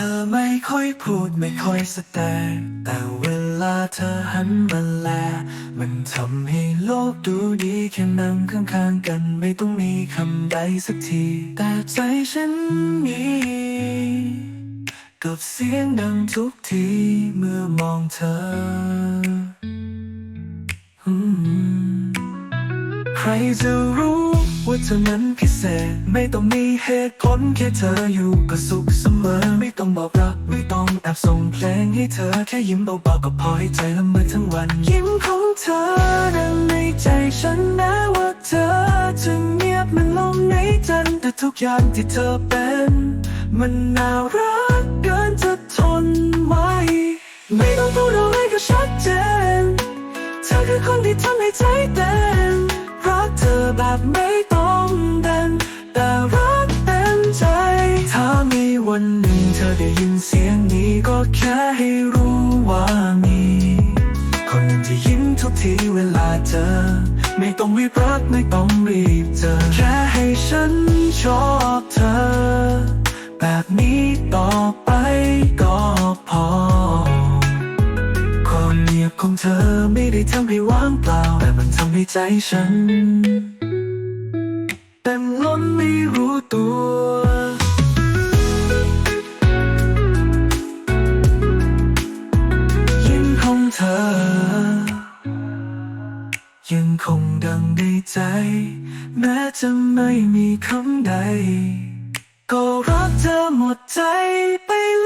ธอไม่ค่อยพูดไม่ค่อยแสดง แต่เวลาเธอหันมาแล มันทำให้โลกดูดีแค่นั่งข้างๆกันไม่ต้องมีคำใดสักที แต่ใจฉันมีกับเสียงดังทุกทีเมื่อมองเธอ ใครจะรู้ ว่าเธอนั้นพิเศษ ไม่ต้องมีเหตุผลแค่เธออยู่ก็สุขเสมอ ไม่ต้องบอกรัก ไม่ต้องแอบส่งเพลงให้เธอแค่ยิ้มเบาๆก็พอให้ใจละเมอทั้งวัน ยิ้มของเธอดังในใจฉันแม้ว่าเธอจะเงียบมันลงในจันแต่ทุกอย่างที่เธอเป็น มันน่ารักเกินจะทนไว้ไม่ต้องพูดอะไรก็ชัดเจน เธอคือคนที่ทำให้ใจเต้นรักเธอแบบไม่ อได้ยินเสียงนี้ก็แค่ให้รู้ว่ามี คนหนึ่งที่ยิ้มทุกทีเวลาเจอ ไม่ต้องรีบรักไม่ต้องรีบเจอ แค่ให้ฉันชอบเธอ แบบนี้ต่อไปก็พอความเงียบของเธอไม่ได้ทำให้ว่างเปล่า แต่มันทำให้ใจฉัน ยังคงดังในใจ แม้จะไม่มีคำใด ก็รักเธอหมดใจไปเล